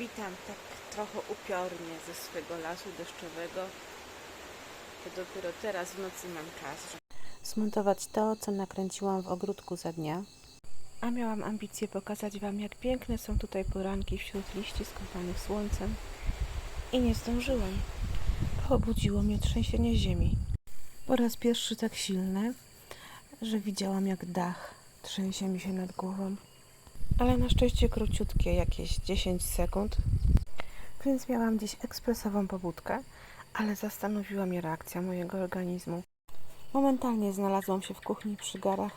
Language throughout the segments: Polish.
Witam tak trochę upiornie ze swego lasu deszczowego. To dopiero teraz w nocy mam czas, żeby zmontować to, co nakręciłam w ogródku za dnia. A miałam ambicję pokazać Wam, jak piękne są tutaj poranki wśród liści skąpanych słońcem. I nie zdążyłam. Obudziło mnie trzęsienie ziemi. Po raz pierwszy tak silne, że widziałam jak dach trzęsie mi się nad głową. Ale na szczęście króciutkie, jakieś 10 sekund. Więc miałam dziś ekspresową pobudkę, ale zastanowiła mnie reakcja mojego organizmu. Momentalnie znalazłam się w kuchni przy garach,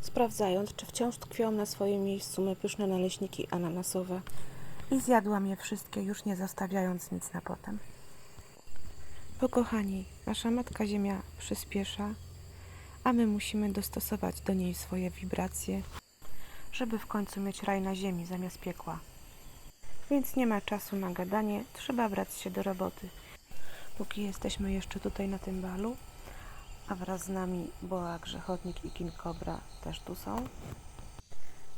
sprawdzając, czy wciąż tkwią na swoim miejscu me pyszne naleśniki ananasowe. I zjadłam je wszystkie, już nie zostawiając nic na potem. Bo kochani, nasza Matka Ziemia przyspiesza, a my musimy dostosować do niej swoje wibracje, żeby w końcu mieć raj na ziemi zamiast piekła. Więc nie ma czasu na gadanie, trzeba brać się do roboty. Póki jesteśmy jeszcze tutaj na tym balu, a wraz z nami Boa, Grzechotnik i King Cobra też tu są,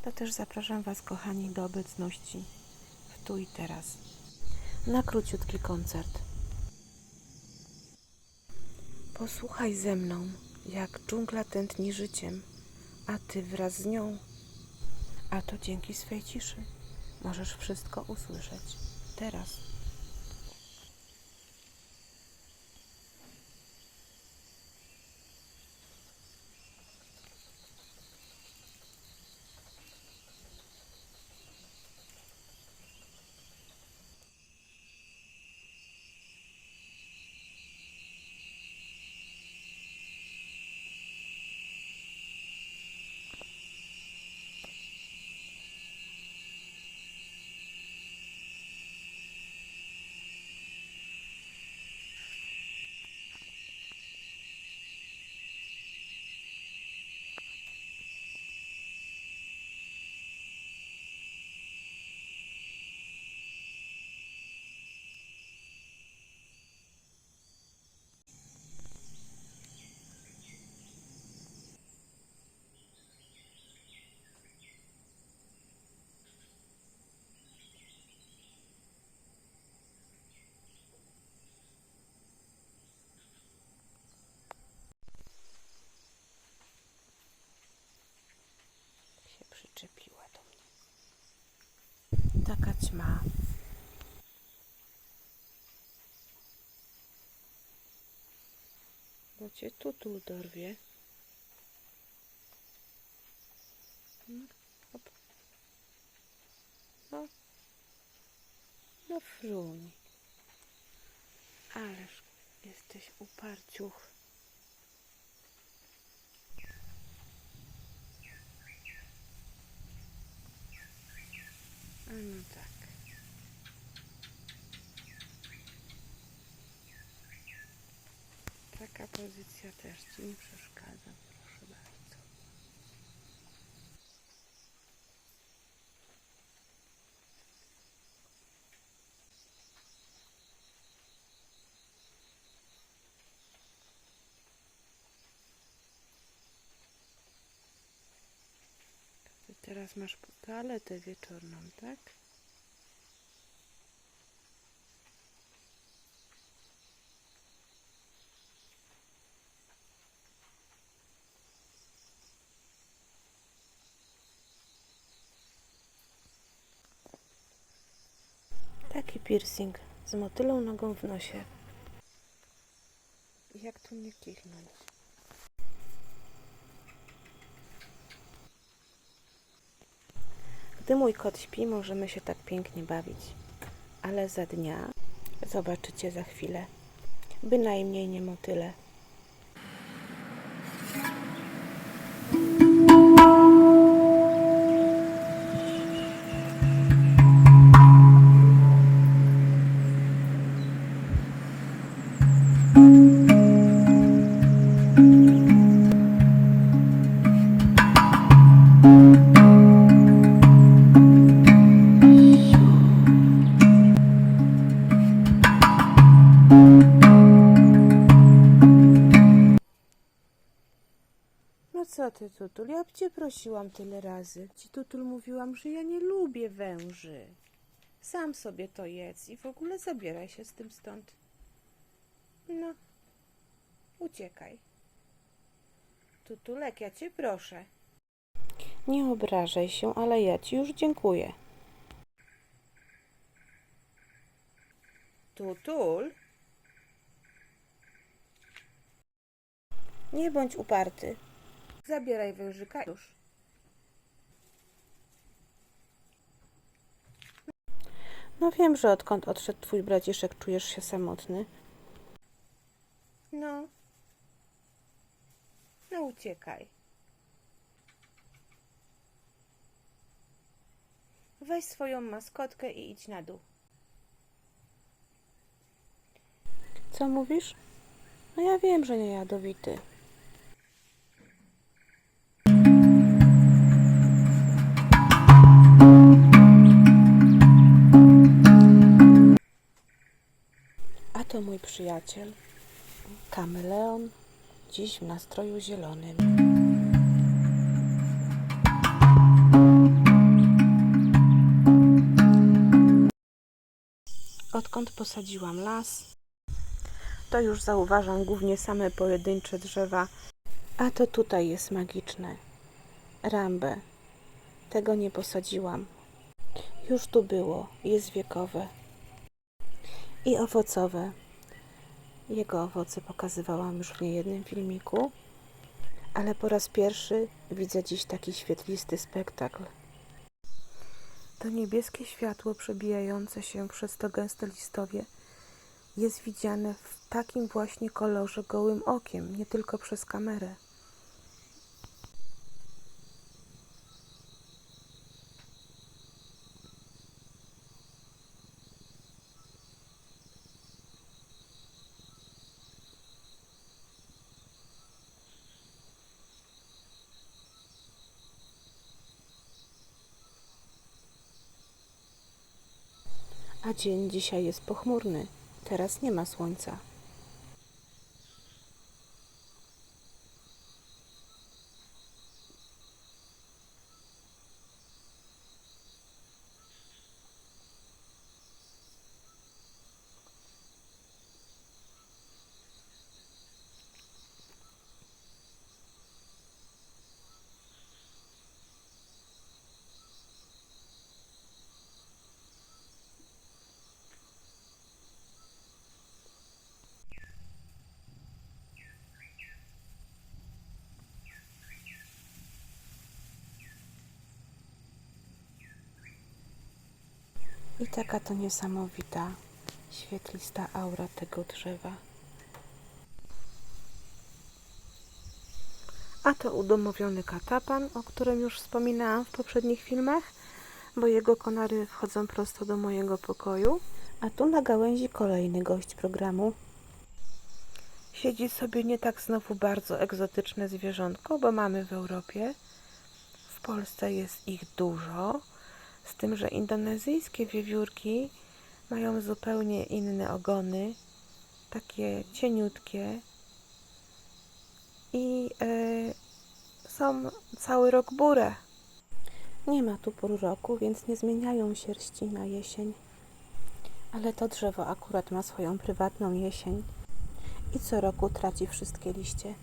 to też zapraszam Was, kochani, do obecności w tu i teraz na króciutki koncert. Posłuchaj ze mną, jak dżungla tętni życiem, a Ty wraz z nią. A to dzięki swej ciszy możesz wszystko usłyszeć teraz. się przyczepiła do mnie. Ćma. Bo cię tutul dorwie. No, hop. No. No fruń. Ależ jesteś uparciuch. A no tak. Taka pozycja też Ci nie przeszkadza, proszę bardzo. Ty teraz masz toaletę wieczorną, tak? Taki piercing z motylą nogą w nosie. Jak tu nie kichnąć? Gdy mój kot śpi, możemy się tak pięknie bawić. Ale za dnia zobaczycie za chwilę. Bynajmniej nie motyle. No co ty, Tutul? Ja cię prosiłam tyle razy. Ci Tutul mówiłam, że ja nie lubię węży. Sam sobie to jedz i w ogóle zabieraj się z tym stąd. No, uciekaj. Tutulek, ja cię proszę. Nie obrażaj się, ale ja ci już dziękuję. Tutul? Nie bądź uparty. Zabieraj wężyka już. No wiem, że odkąd odszedł twój braciszek czujesz się samotny. No. No uciekaj. Weź swoją maskotkę i idź na dół. Co mówisz? No ja wiem, że nie jadowity. A to mój przyjaciel, kameleon, dziś w nastroju zielonym. Odkąd posadziłam las, to już zauważam głównie same pojedyncze drzewa, a to tutaj jest magiczne. Rambę. Tego nie posadziłam. Już tu było, jest wiekowe i owocowe. Jego owoce pokazywałam już w niejednym filmiku, ale po raz pierwszy widzę dziś taki świetlisty spektakl. To niebieskie światło przebijające się przez to gęste listowie jest widziane w takim właśnie kolorze gołym okiem, nie tylko przez kamerę. A dzień dzisiaj jest pochmurny. Teraz nie ma słońca. I taka to niesamowita, świetlista aura tego drzewa. A to udomowiony katapan, o którym już wspominałam w poprzednich filmach, bo jego konary wchodzą prosto do mojego pokoju. A tu na gałęzi kolejny gość programu. Siedzi sobie nie tak znowu bardzo egzotyczne zwierzątko, bo mamy w Europie. W Polsce jest ich dużo. Z tym, że indonezyjskie wiewiórki mają zupełnie inne ogony, takie cieniutkie i e, są cały rok burę. Nie ma tu pór roku, więc nie zmieniają sierści na jesień. Ale to drzewo akurat ma swoją prywatną jesień i co roku traci wszystkie liście.